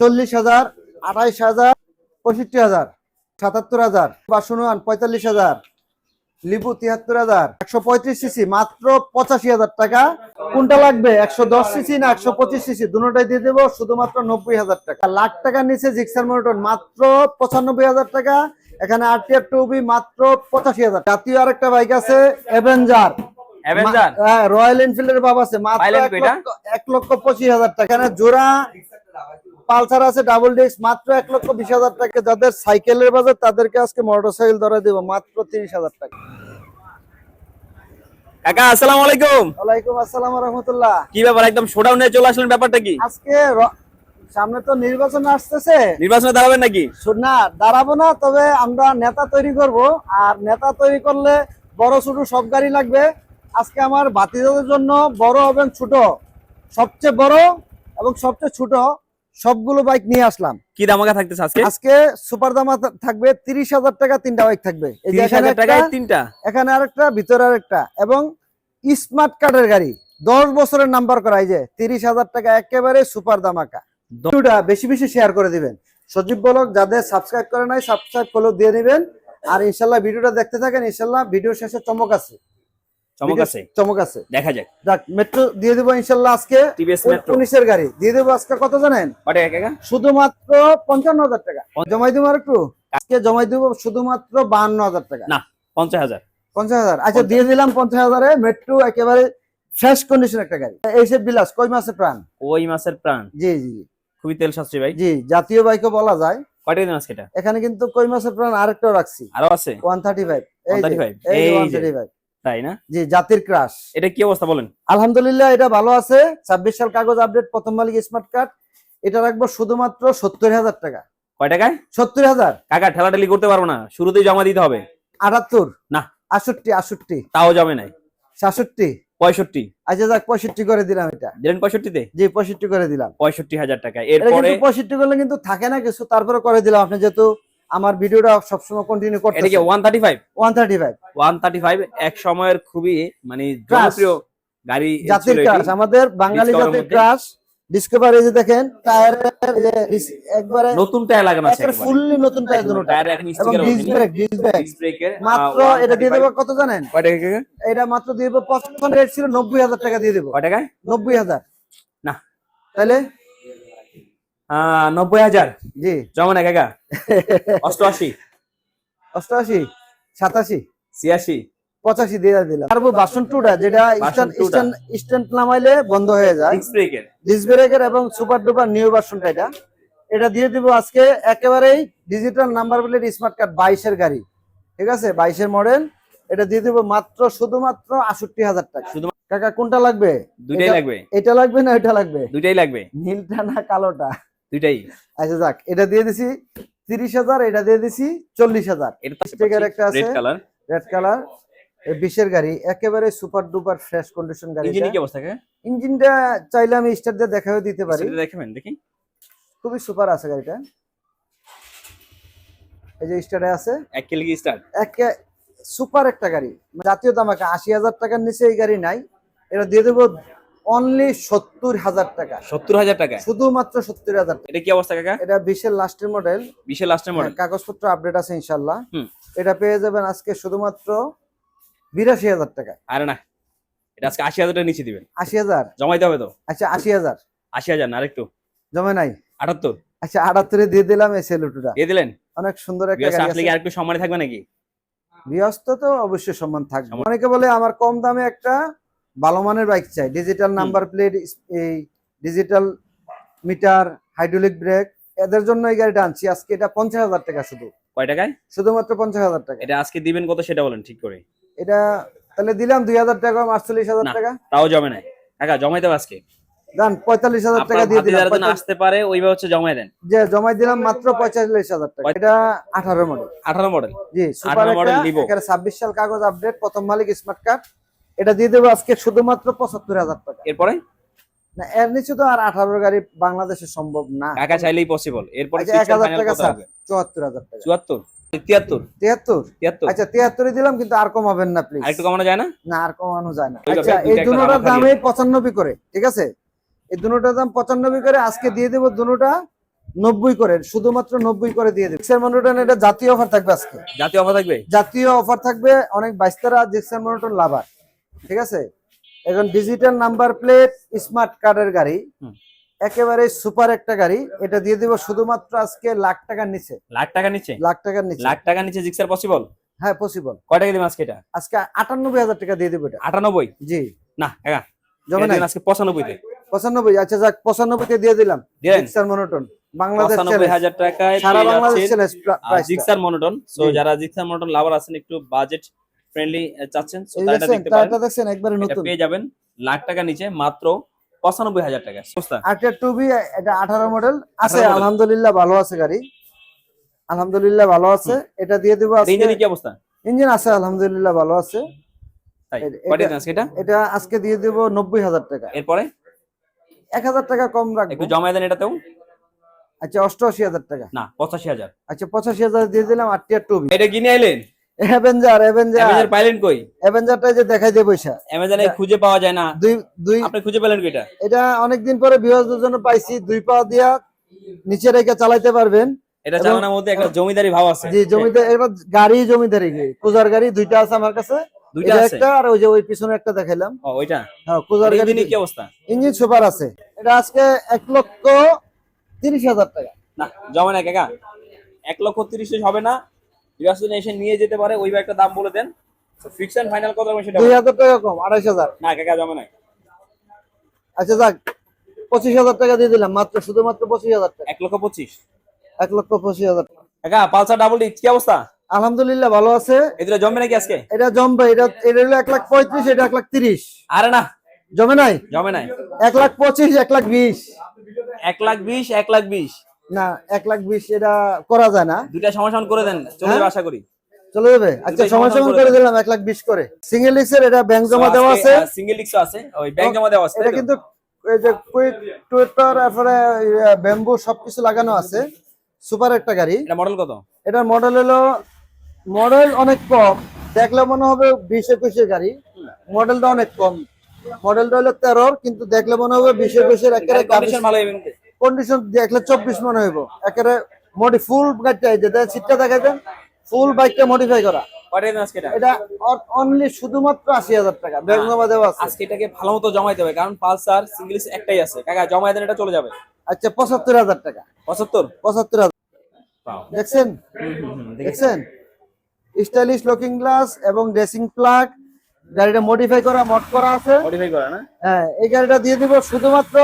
চল্লিশ হাজার, আঠাইশ হাজার, পঁয়ষট্টি হাজার, সাতাত্তর হাজার বাসনুয়ান পঁয়তাল্লিশ হাজার, লিবু তিয়াত্তর হাজার, একশো পঁয়ত্রিশ সিসি, মাত্র পঁচাশি হাজার টাকা। কোনটা লাগবে? একশো দশ সিসি না একশো পঁচিশ সিসি? দুটোটাই দিয়ে দেবো, শুধুমাত্র নব্বই হাজার টাকা। লাখ টাকার নিচে জিক্সার মোটর মাত্র পঁচানব্বই হাজার টাকা। এখানে আরটিআর টুবি মাত্র পঁচাশি হাজার জাতীয় আরেকটা বাইক আছে, অ্যাভেঞ্জার। হ্যাঁ রয়্যাল এনফিল্ডের বাবা আছে মাত্র এক লক্ষ পঁচিশ হাজার টাকা। এখানে জোড়া পালসার আছে ডাবল ডিস্ক মাত্র এক লক্ষ বিশ হাজার টাকা। যাদের সাইকেলের বাজার তাদেরকে আজকে মোটর সাইকেল ধরে দেবো মাত্র তিরিশ হাজার টাকা। কাকা আসসালামু আলাইকুম। ওয়ালাইকুম আসসালাম রহমতুল্লাহ কি ব্যাপার একদম শোডাউনে চলে আসলেন ব্যাপারটা কি? আজকে সামনে তো নির্বাচন আসতেছে। নির্বাচনে দাঁড়াবেন নাকি? শোন না দাঁড়াবো না তবে আমরা নেতা তৈরি করব। আর নেতা তৈরি করলে বড় ছোট সব গাড়ি লাগবে। আজকে আমার ভাতিজাদের জন্য বড় এবং ছোট সবচেয়ে বড় এবং সবচেয়ে ছোট সবগুলো বাইক নিয়ে আসলাম। কি দামাকা থাকতেছে আজকে? আজকে সুপার দামা থাকবে তিরিশ হাজার টাকা তিনটা বাইক থাকবে। এই যে এখানে তিনটা? এখানে আরেকটা ভিতরে আরেকটা এবং স্মার্ট কার্ডের গাড়ি। দশ বছরের নাম্বার করা এই যে তিরিশ হাজার টাকা একেবারে সুপার দামাকা দ- ভিডিওটা বেশি বেশি শেয়ার করে দিবেন। সজীব বলক যাদের সাবস্ক্রাইব করে নাই সাবস্ক্রাইব ফলো দিয়ে দিবেন। আর ইনশাল্লাহ ভিডিওটা দেখতে থাকেন ইনশাল্লাহ ভিডিও শেষে চমক আছে। মেট্রো পঞ্চান্ন হাজার টাকা। জমাই আর একটু আজকে জমাই শুধুমাত্র আচ্ছা, একেবারে ফ্রেশ কন্ডিশন একটা গাড়ি। এই বিলাস কই মাসের প্রাণ? ওই মাসের প্রাণ? জি জি খুবই তেল ভাই। জি জাতীয় বাইকও বলা যায়। কয়টা দিন এখানে কিন্তু কই মাসের প্রাণ আরেকটাও রাখছি। আরও আছে? 135 135 এই 135 তাই না? জি জাতির ক্রাশ এটা কি অবস্থা বলেন? আলহামদুলিল্লাহ এটা ভালো আছে। ছাব্বিশ সাল কাগজ আপডেট প্রথম মালিক স্মার্ট কার্ড এটা রাখব শুধুমাত্র সত্তর হাজার টাকা। কয় টাকায়? সত্তর হাজার। কাকা ঠেলাঠেলি করতে পারব না। শুরুতেই জমা দিতে হবে। আটাত্তর। না। আষট্টি আষট্টি। তাও জমে নাই। সাতষট্টি। পঁয়ষট্টি। আচ্ছা যাক পঁয়ষট্টি করে দিলাম এটা। দিলেন পঁয়ষট্টিতে? জি পঁয়ষট্টি করে দিলাম। পঁয়ষট্টি হাজার টাকা। এরপরে কিন্তু পঁয়ষট্টি করলে কিন্তু থাকে না কিছু। তারপরে করে দিলাম। আপনি যেহেতু আমার ভিডিওটা সবসময় কন্টিনিউ করতে এটা কি one thirty five one thirty five one thirty five এক সময়ের খুবই মানে জনপ্রিয় গাড়ি জাতির ক্রাশ আমাদের বাঙালি জাতির। ক্রাশ ডিসকভার এই যে দেখেন টায়ারের যে একবারে নতুন টায়ার লাগানো আছে একবারে। ফুললি নতুন টায়ার দুটো। টায়ার এখন এবং sticker disc brake disc brake মাত্র এটা দিয়ে দেবো কত জানেন? কয় টাকা? এটা মাত্র দিয়ে দেবো প্রথম রেট ছিল নব্বই হাজার টাকা দিয়ে দেবো। কয় নব্বই হাজার। না। তাহলে নব্বই হাজার। জি। জমা না কাকা। অষ্টআশি। অষ্টআশি সাতাশি ছিয়াশি। পঁচাশি দিয়ে দিলাম। আর বাসন টুটা যেটা স্ট্যান্ড নামাইলে বন্ধ হয়ে যায়। ব্রেকের এবং সুপার ডুপার নিউ ভার্সনটা এটা। এটা দিয়ে দিব আজকে একেবারেই digital number plate smart card বাইশের গাড়ি। ঠিক আছে? বাইশের মডেল এটা দিয়ে দিব মাত্র শুধুমাত্র আষট্টি হাজার টাকা। শুধু কাকা কোনটা লাগবে? দুইটাই লাগবে। এটা লাগবে না এটা লাগবে? দুইটাই লাগবে। নীলটা না কালোটা? দুইটাই। আচ্ছা যাক এটা দিয়ে দিছি তিরিশ হাজার এটা দিয়ে দিছি চল্লিশ হাজার। এটা একটা আছে। রেড কালার বিশের গাড়ি একেবারে সুপার ডুপার ফ্রেশ কন্ডিশন গাড়ি ইঞ্জিন কি অবস্থা ইঞ্জিনটা চাইলে আমি স্টার্ট দিয়ে দেখাও দিতে পারি। সেটা দেখাবেন দেখি। খুবই সুপার আছে গাড়িটা। এই যে স্টার্টে আছে। এক কিলো স্টার্ট একে সুপার একটা গাড়ি। জাতীয় আশি হাজার টাকার নিচে এই গাড়ি নাই। এটা দিয়ে দেবো অনলি সত্তর হাজার টাকা। সত্তর হাজার টাকা? শুধুমাত্র সত্তর হাজার এটা কি অবস্থা কাকা? এটা বিশের লাস্টের মডেল বিশে লাস্টের মডেল কাগজপত্র আপডেট আছে ইনশাল্লাহ এটা পেয়ে যাবেন আজকে শুধুমাত্র বিরাশি হাজার টাকা। আরে না এটা আজকে আশি হাজার নিচে দিবেন। আশি হাজার? জমাইতে হবে তো? আচ্ছা আশি হাজার। আশি হাজার না আরেকটু। জমে নাই? আটাত্তর। আচ্ছা আটাত্তরে দিয়ে দিলাম এই সেলুটুটা দিয়ে দিলেন? অনেক সুন্দর একটা গাড়ি আছে। আরেকটু সম্মানে থাকবে নাকি? গৃহস্থ তো অবশ্যই সম্মান থাকবে। অনেকে বলে আমার কম দামে একটা ভালো মানের বাইক চাই। ডিজিটাল নাম্বার প্লেট এই ডিজিটাল মিটার হাইড্রোলিক ব্রেক এদের জন্য এই গাড়িটা আনছি। আজকে এটা পঞ্চাশ হাজার টাকা শুধু। কয় টাকায়? শুধুমাত্র পঞ্চাশ হাজার টাকা। এটা আজকে দিবেন কত সেটা বলেন ঠিক করে। এটা তাহলে দিলাম দুই হাজার টাকা আটচল্লিশ হাজার না। টাকা। তাও জমে নাই। টাকা জমাই হবে আজকে? দেন পঁয়তাল্লিশ হাজার টাকা দিয়ে দিলাম আসতে পারে ওইভাবে হচ্ছে জমাই দেন। যে জমাই দিলাম মাত্র পঁয়তাল্লিশ হাজার টাকা। এটা আঠারো মডেল আঠারো model G super 18 model Vivo। এখানে ছাব্বিশ সাল কাগজ আপডেট প্রথম মালিক স্মার্ট কার্ড এটা দিয়ে দেবো আজকে শুধুমাত্র পঁচাত্তর হাজার টাকা। এরপরে? না এর নিচে তো আর আঠারো গাড়ি বাংলাদেশে সম্ভব না। টাকা চাইলেই পসিবল এরপরে আচ্ছা, এক হাজার টাকা। চুয়াত্তর হাজার টাকা। চুয়াত্তর? তিয়াত্তর? তিয়াত্তর? তিয়াত্তর। আচ্ছা তিয়াত্তরে দিলাম কিন্তু আর কমাবেন না প্লিজ আরেকটু কমানো যায় না? না আর কমানো যায় না। আচ্ছা এই দুটোটার দামে পঁচানব্বই করে ঠিক আছে? এই দুটোটার দাম পঁচানব্বই করে আজকে দিয়ে দেবো দুটোটা নব্বই করে শুধুমাত্র নব্বই করে দিয়ে দেবো। জিক্সার মনোটন এটা জাতীয় অফার থাকবে আজকে। জাতীয় অফার থাকবে? জাতীয় অফার থাকবে অনেক বাইস্তারা জিক্সার মনোটন লাভার ঠিক আছে? এখন ডিজিটাল নাম্বার প্লেট স্মার্ট কার্ডের গাড়ি একেবারে সুপার একটা গাড়ি। এটা দিয়ে দিব শুধুমাত্র আজকে লাখ টাকার নিচে। লাখ টাকা নিচে? লাখ টাকার নিচে। লাখ টাকা নিচে জিক্সার পসিবল হ্যাঁ পসিবল কয় টাকা দিবেন আজকে এটা? আজকে আটানব্বই হাজার টাকা দিয়ে দেবো এটা। আটানব্বই? জি। না একা। জমে নাই? আজকে পঁচানব্বইতে পঁচানব্বই? আচ্ছা যাক পঁচানব্বইতে দিয়ে দিলাম। Gixxer monotone Bangladesh. হাজার টাকায় সারা বাংলাদেশ জিক্সার মনোটন সো যারা জিক্সার মনোটন লাভার আছেন একটু বাজেট ফ্রেন্ডলি চাচ্ছেন। সো এই তারা এটা দেখছেন দেখতে পারেন। টায়ারটা দেখছেন একবারে নতুন। পেয়ে যাবেন লাখ টাকা নিচে মাত্র পঁচানব্বই হাজার টাকা। সস্তা আটের টু বি এটা আঠারো মডেল আছে আলহামদুলিল্লাহ ভালো আছে গাড়ি। আলহামদুলিল্লাহ ভালো আছে। এটা দিয়ে দেবো আজকে ইঞ্জিনের কি অবস্থা? ইঞ্জিন আছে আলহামদুলিল্লাহ ভালো আছে। এটা- এটা? এটা আজকে দিয়ে দেবো নব্বই হাজার টাকা। এরপরে? এক হাজার টাকা কম রাখব। একটু জমা দেন এটাতেও? আচ্ছা অষ্টআশি হাজার টাকা। না পঁচাশি হাজার। আচ্ছা পঁচাশি হাজার দিয়ে দিলাম আটটিয়ার টু বি এটা কিনে আইলেন? অ্যাভেঞ্জার অ্যাভেঞ্জার অ্যামাজন পাইলেন কই? অ্যাভেঞ্জারটা যে দেখাই দিয়ে পয়সা অ্যামাজনে খুঁজে পাওয়া যায় না। দুই দুই আপনি খুঁজে পেলেন কি এটা এটা অনেকদিন পরে বিহজের জন্য পাইছি। দুই পা দিয়া নিচে রেখে চালাইতে পারবেন। এটা চালানোর মধ্যে একটা জমিদারি ভাব আছে। জি জমিতে একটা গাড়ি জমিদারি কুজার গাড়ি দুইটা আছে আমার কাছে। দুইটা আছে? একটা আর ওই যে ওই পিছনে একটা দেখাইলাম। ও ওইটা? হ্যাঁ কুজার গাড়ি কি অবস্থা? ইঞ্জিন সুপার আছে। এটা আজকে এক লক্ষ তিরিশ হাজার টাকা। না জমা না কাকা এক লক্ষ তিরিশ হবে না এসে নিয়ে যেতে পারে ওই দাম বলে দেন। ফিক্সড ফাইনাল কত হবে সেটা দুই বলেন। হাজার টাকা কম আড়াইশ হাজার। না কাকা জমা আচ্ছা যাক পঁচিশ হাজার টাকা দিয়ে দিলাম মাত্র শুধুমাত্র পঁচিশ হাজার টাকা। এক লক্ষ পঁচিশ। এক লক্ষ পঁচিশ হাজার টাকা। কাকা পালসার ডাবল ডিক্স কি অবস্থা? আলহামদুলিল্লাহ ভালো আছে। এটা জমবে নাকি আজকে? এটা জমবে এটা এটা হলো এক লাখ পঁয়ত্রিশ এটা এক লাখ তিরিশ। আরে না। জমে নাই? জমে নাই। এক লাখ পঁচিশ এক লাখ বিশ। এক লাখ বিশ এক লাখ বিশ। না এক লাখ বিশ এটা করা যায় না। দুইটা সমাধান করে দেন চলে যাবে আশা করি। চলে যাবে? আচ্ছা সমাধান করে দিলাম এক লাখ বিশ করে। সিঙ্গেল এর এটা ব্যাংক জমা দেওয়া আছে? সিঙ্গেল ডিক্স আছে ওই ব্যাংক জমা দেওয়া আছে এটা কিন্তু এই যে কুইক টুইটার তারপরে ব্যাম্বু সবকিছু লাগানো আছে। সুপার একটা গাড়ি। এটা মডেল কত? এটার মডেল হলো মডেল অনেক কম। দেখলে মনে হবে বিশ একুশের গাড়ি। মডেলটা অনেক কম। মডেলটা হলো তেরোর কিন্তু দেখলে মনে হবে বিশ একুশের একেবারে কন্ডিশন দেখলে চব্বিশ মনে হইব। একেবারে মডি ফুল গাড়িটা সিটটা দেখাই দেন ফুল বাইকটা মডিফাই করা। এটা অনলি শুধুমাত্র আশি হাজার টাকা দেওয়া আছে। আজকে এটাকে ভালো মতো জমাইতে হবে কারণ পালসার সিঙ্গেল একটাই আছে। কাকা জমাই দেন এটা চলে যাবে। আচ্ছা পঁচাত্তর হাজার টাকা। পঁচাত্তর? পঁচাত্তর হাজার। দেখছেন? দেখছেন? স্টাইলিশ লুকিং গ্লাস এবং ড্রেসিং প্লাগ গাড়িটা মডিফাই করা মড করা আছে। মডিফাই করা না? হ্যাঁ এই গাড়িটা দিয়ে দিব শুধুমাত্র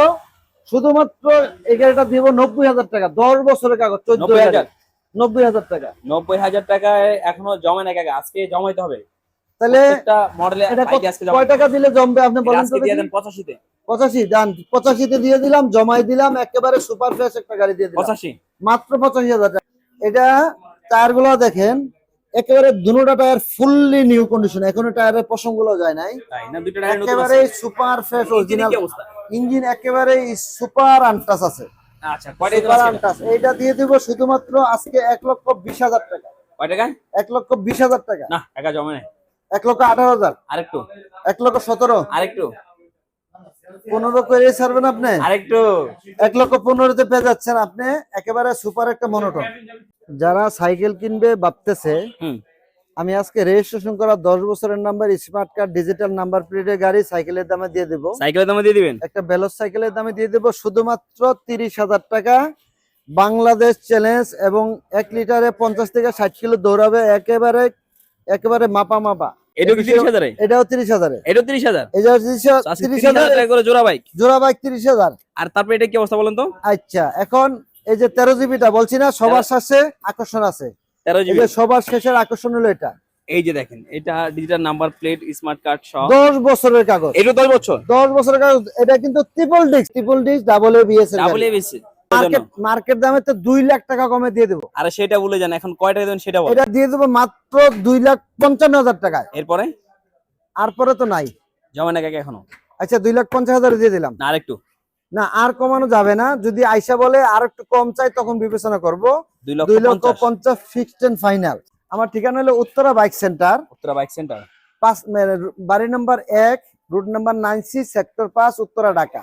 শুধুমাত্র এই গাড়িটা দিব নব্বই হাজার টাকা দশ বছরের কাগজ চোদ্দ হাজার। নব্বই হাজার টাকা। নব্বই হাজার টাকায় এখনও জমায় না কাকা আজকে জমাইতে হবে। তাহলে মডেলে কয় টাকা দিলে জমবে আপনি বলেন পঁচাশিতে। পঁচাশি দান পঁচাশিতে দিয়ে দিলাম জমাই দিলাম একেবারে সুপার ফ্রেশ একটা গাড়ি দিয়ে দিলাম। পঁচাশি। মাত্র পঁচাশি হাজার টাকা। এটা টায়ারগুলো দেখেন একেবারে দুটা টায়ার ফুললি নিউ কন্ডিশন এখনও টায়ারের প্রসঙ্গগুলো যায় নাই। একেবারে সুপার ফ্রেশ অরিজিনাল অবস্থা? ইঞ্জিন একেবারে সুপার আনটাস আছে। আচ্ছা সুপার এটা? আনটাস। এইটা দিয়ে দিব শুধুমাত্র আজকে এক লক্ষ বিশ হাজার টাকা। কয় এক লক্ষ বিশ হাজার টাকা। না টাকা জমে নাই। এক লক্ষ আঠারো হাজার। আরেকটু। এক লক্ষ সতেরো। আরেকটু। পনেরো করে ছাড়বেন আপনি? আরেকটু। এক লক্ষ পনেরোতে পেয়ে যাচ্ছেন আপনি। একেবারে সুপার একটা মনোটন। যারা সাইকেল কিনবে ভাবতেছে আমি আজকে রেজিস্ট্রেশন করা দশ বছরের number smart card digital number প্লেটের গাড়ি সাইকেলের দামে দিয়ে দেবো। সাইকেলের দামে দিয়ে দিবেন? একটা বেলস সাইকেলের দামে দিয়ে দেবো শুধুমাত্র তিরিশ হাজার টাকা। বাংলাদেশ চ্যালেঞ্জ এবং এক লিটারে পঞ্চাশ থেকে ষাট কিলো দৌড়াবে একেবারে একেবারে মাপা মাপা। এটাও কি তিরিশ হাজারে? এটাও তিরিশ হাজারে। এটাও তিরিশ হাজার? এটা তিরিশ হাজার জোড়া বাইক জোড়া বাইক তিরিশ হাজার। আর তারপরে এটা কি অবস্থা বলেন তো? আচ্ছা এখন এই যে তেরো জিবিটা বলছি না সবার সাথে আকর্ষণ আছে। তেরো জিবি সবার শেষের আকর্ষণ হলো এটা। এই যে দেখেন এটা digital number plate smart card সহ। দশ বছরের কাগজ। এটা দশ বছর? দশ বছরের কাগজ। এটা কিন্তু triple disc triple disc double ABS double. Market market দামে তো লাখ টাকা কমে দিয়ে দেবো। আরে সেটা বলে যান এখন কয় টাকা দেবেন সেটা বল এটা দিয়ে দেবো মাত্র দুই লাখ পঞ্চান্ন হাজার টাকায়। এরপরে? আর পরে তো নাই। জমা না কাকা এখনও? আচ্ছা দুই লাখ পঞ্চাশ হাজার দিয়ে দিলাম। না আরেকটু। না আর কমানো যাবে না। যদি আইসা বলে আর একটু কম চাই তখন বিবেচনা করব। দুই লক্ষ পঞ্চাশ। ফিক্সড এন্ড ফাইনাল আমার ঠিকানা হলো Uttara bike centre. Uttara bike centre. পাঁচ বাড়ি নাম্বার এক route number nine C sector পাঁচ উত্তরা ঢাকা।